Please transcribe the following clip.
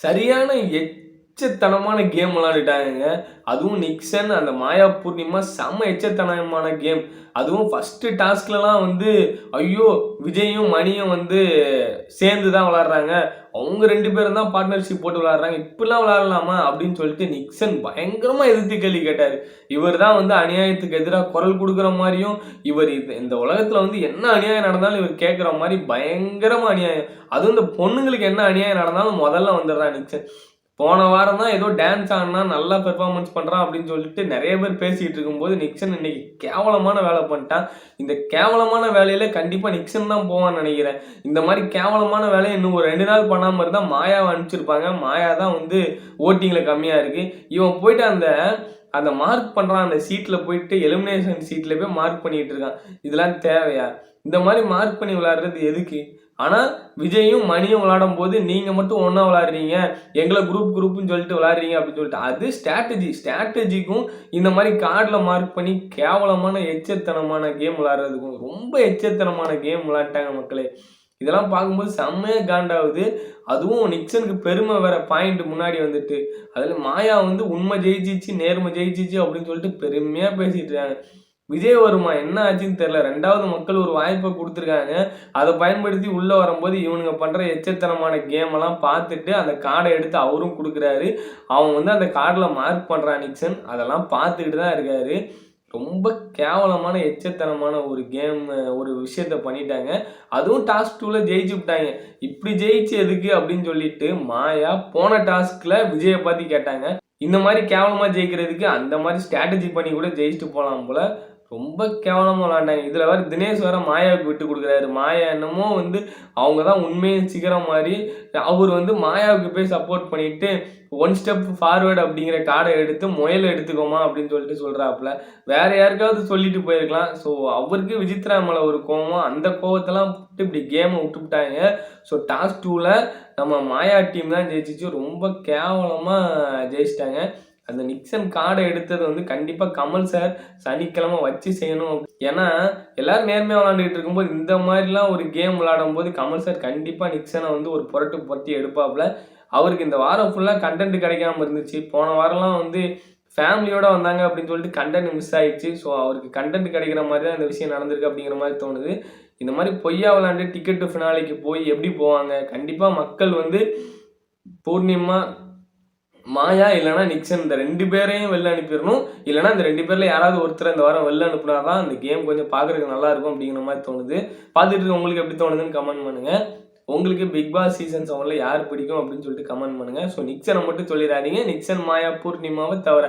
சரியான எச்சத்தனமான கேம் விளாண்டுட்டாங்க அதுவும் நிக்சன் அந்த மாயா பூர்ணிமா செம்ம எச்சத்தனமான கேம் அதுவும் ஃபஸ்ட்டு டாஸ்க்லலாம் வந்து ஐயோ விஜயும் மணியும் வந்து சேர்ந்து தான் விளாட்றாங்க அவங்க ரெண்டு பேரும் தான் பார்ட்னர்ஷிப் போட்டு விளாட்றாங்க இப்படிலாம் விளாட்லாமா அப்படின்னு சொல்லிட்டு நிக்சன் பயங்கரமாக எதிர்த்து கேள்வி கேட்டார். இவர் தான் வந்து அநியாயத்துக்கு எதிராக குரல் கொடுக்குற மாதிரியும் இவர் இது இந்த உலகத்தில் வந்து என்ன அநியாயம் நடந்தாலும் இவர் கேட்குற மாதிரி பயங்கரமாக அநியாயம். அதுவும் இந்த பொண்ணுங்களுக்கு என்ன அநியாயம் நடந்தாலும் முதல்ல வந்துடுறான் நிக்சன். போன வாரம் தான் ஏதோ டான்ஸ் ஆடினா நல்லா பெர்ஃபார்மன்ஸ் பண்ணுறான் அப்படின்னு சொல்லிட்டு நிறைய பேர் பேசிகிட்டு இருக்கும்போது நிக்சன் இன்னைக்கு கேவலமான வேலை பண்ணிட்டான். இந்த கேவலமான வேலையில் கண்டிப்பாக நிக்சன் தான் போவான்னு நினைக்கிறேன். இந்த மாதிரி கேவலமான வேலையை இன்னும் ஒரு ரெண்டு நாள் பண்ணாமல் இருந்தால் மாயாவை அனுப்பிச்சிருப்பாங்க. மாயா தான் வந்து ஓட்டிங்கில் கம்மியாக இருக்குது இவன் போயிட்டு அந்த அந்த மார்க் பண்ணுறான் அந்த சீட்டில் போயிட்டு எலிமினேஷன் சீட்டில் போய் மார்க் பண்ணிகிட்டு இருக்கான். இதெல்லாம் தேவையா? இந்த மாதிரி மார்க் பண்ணி விளையாடுறது எதுக்கு? ஆனால் விஜயும் மணியும் விளாடும் போது நீங்கள் மட்டும் ஒன்றா விளாட்றீங்க எங்களை குரூப் குரூப்னு சொல்லிட்டு விளாட்றீங்க அப்படின்னு சொல்லிட்டு அது ஸ்ட்ராட்டஜி ஸ்ட்ராட்டஜிக்கும் இந்த மாதிரி கார்டில் மார்க் பண்ணி கேவலமான எச்சத்தனமான கேம் விளாட்றதுக்கும் ரொம்ப எச்சத்தனமான கேம் விளாண்டாங்க மக்களே. இதெல்லாம் பார்க்கும்போது செம்மையாக காண்டாகுது அதுவும் நிக்சனுக்கு பெருமை வேற பாயிண்ட் முன்னாடி வந்துட்டு. அதில் மாயா வந்து உண்மை ஜெயிச்சிச்சு நேர்மை ஜெயிச்சிச்சு அப்படின்னு சொல்லிட்டு பெருமையாக பேசிட்டு இருக்காங்க. விஜய் வருமா? என்ன ஆச்சுன்னு தெரில ரெண்டாவது மக்கள் ஒரு வாய்ப்பை கொடுத்துருக்காங்க. அதை பயன்படுத்தி உள்ளே வரும்போது இவனுங்க பண்ணுற எச்சத்தனமான கேமெல்லாம் பார்த்துட்டு அந்த கார்டை எடுத்து அவரும் கொடுக்குறாரு. அவன் வந்து அந்த கார்டில் மார்க் பண்ணுறான் நிக்சன் அதெல்லாம் பார்த்துக்கிட்டு தான் இருக்காரு. ரொம்ப கேவலமான எச்சத்தனமான ஒரு கேம் ஒரு விஷயத்த பண்ணிட்டாங்க. அதுவும் டாஸ்க் டூவில் ஜெயிச்சு விட்டாங்க. இப்படி ஜெயிச்சு எதுக்கு அப்படின்னு சொல்லிட்டு மாயா போன டாஸ்கில் விஜயை பார்த்து கேட்டாங்க. இந்த மாதிரி கேவலமாக ஜெயிக்கிறதுக்கு அந்த மாதிரி ஸ்ட்ராட்டஜி பண்ணி கூட ஜெயிச்சுட்டு போகலாம் போல். ரொம்ப கேவலமாக விளாண்டாங்க இதில் வேறு தினேஷ் வேறு மாயாவுக்கு விட்டு கொடுக்குறாரு. மாயா என்னமோ வந்து அவங்க தான் உண்மையை சிக்கிற மாதிரி அவர் வந்து மாயாவுக்கு போய் சப்போர்ட் பண்ணிட்டு ஒன் ஸ்டெப் ஃபார்வேர்டு அப்படிங்கிற கார்டை எடுத்து முயல் எடுத்துக்கோமா அப்படின்னு சொல்லிட்டு சொல்கிறாப்புல வேறு யாருக்காவது சொல்லிட்டு போயிருக்கலாம். ஸோ அவருக்கு விஜித்ராமலை மேலே ஒரு கோவம். அந்த கோவத்தெல்லாம் விட்டு இப்படி கேமை விட்டுவிட்டாங்க ஸோ டாஸ் டூவில் நம்ம மாயா டீம் தான் ஜெயிச்சிச்சு. ரொம்ப கேவலமாக ஜெயிச்சிட்டாங்க. அந்த நிக்சன் கார்டை எடுத்தது வந்து கண்டிப்பாக கமல் சார் சனிக்கிழமை வச்சு செய்யணும். ஏன்னா எல்லாரும் நேர்மையாக விளாண்டுக்கிட்டு இருக்கும்போது இந்த மாதிரிலாம் ஒரு கேம் விளாடும் போது கமல் சார் கண்டிப்பாக நிக்சனை வந்து ஒரு புரட்டு புரட்டி எடுப்பாப்புல அவருக்கு இந்த வாரம் ஃபுல்லாக கண்டென்ட் கிடைக்காம இருந்துச்சு. போன வாரம்லாம் வந்து ஃபேமிலியோட வந்தாங்க அப்படின்னு சொல்லிட்டு கண்டென்ட் மிஸ் ஆயிடுச்சு. ஸோ அவருக்கு கண்டென்ட் கிடைக்கிற மாதிரி தான் இந்த விஷயம் நடந்திருக்கு அப்படிங்கிற மாதிரி தோணுது. இந்த மாதிரி பொய்யா விளாண்டு டிக்கெட்டு ஃபினாலிக்கு போய் எப்படி போவாங்க? கண்டிப்பாக மக்கள் வந்து பூர்ணிமா மாயா இல்லைனா நிக்சன் இந்த ரெண்டு பேரையும் வெளில அனுப்பிடணும். இல்லைனா இந்த ரெண்டு பேரில் யாராவது ஒருத்தர் இந்த வாரம் வெளில அனுப்புனா தான் அந்த கேம் கொஞ்சம் பார்க்குறதுக்கு நல்லா இருக்கும் அப்படிங்கிற மாதிரி தோணுது. பார்த்துட்டு இருக்க உங்களுக்கு எப்படி தோணுதுன்னு கமெண்ட் பண்ணுங்கள் உங்களுக்கு பிக் பாஸ் சீசன் செவனில் யார் பிடிக்கும் அப்படின்னு சொல்லிட்டு கமெண்ட் பண்ணுங்கள் ஸோ நிக்சனை மட்டும் சொல்லிடாதீங்க. நிக்சன் மாயா பூர்ணிமாவை தவிர